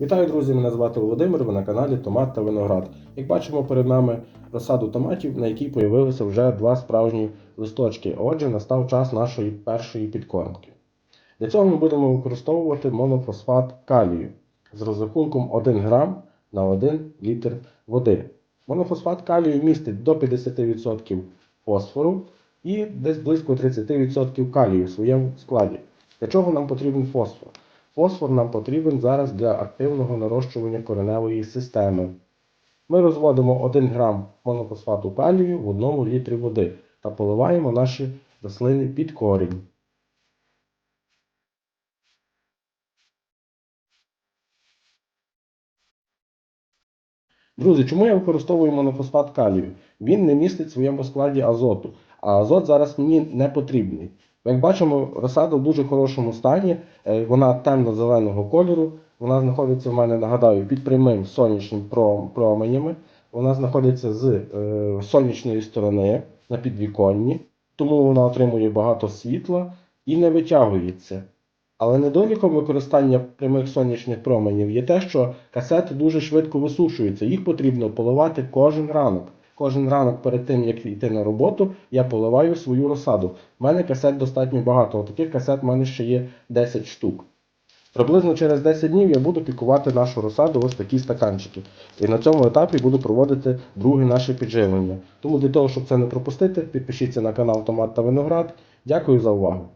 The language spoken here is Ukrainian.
Вітаю, друзі! Мене звати Володимир. Ви на каналі Томат та Виноград. Як бачимо, перед нами розсаду томатів, на якій появилися вже два справжні листочки. Отже, настав час нашої першої підкормки. Для цього ми будемо використовувати монофосфат калію з розрахунком 1 грам на 1 літр води. Монофосфат калію містить до 50% фосфору і десь близько 30% калію в своєму складі. Для чого нам потрібен фосфор? Фосфор нам потрібен зараз для активного нарощування кореневої системи. Ми розводимо 1 грам монофосфату калію в 1 літрі води та поливаємо наші рослини під корінь. Друзі, чому я використовую монофосфат калію? Він не містить в своєму складі азоту, а азот зараз мені не потрібний. Як бачимо, розсада в дуже хорошому стані, е, вона темно-зеленого кольору. Вона знаходиться в мене, нагадаю, під прямим сонячним променями. Вона знаходиться з е, сонячної сторони на підвіконні, тому вона отримує багато світла і не витягується. Але недоліком використання прямих сонячних променів є те, що касети дуже швидко висушуються. Їх потрібно поливати кожен ранок. Кожен ранок перед тим, як йти на роботу, я поливаю свою розсаду. У мене касет достатньо багато. Таких касет в мене ще є 10 штук. Приблизно через 10 днів я буду пікувати нашу розсаду ось такі стаканчики. І на цьому етапі буду проводити друге наше підживлення. Тому для того, щоб це не пропустити, підпишіться на канал Томат та Виноград. Дякую за увагу.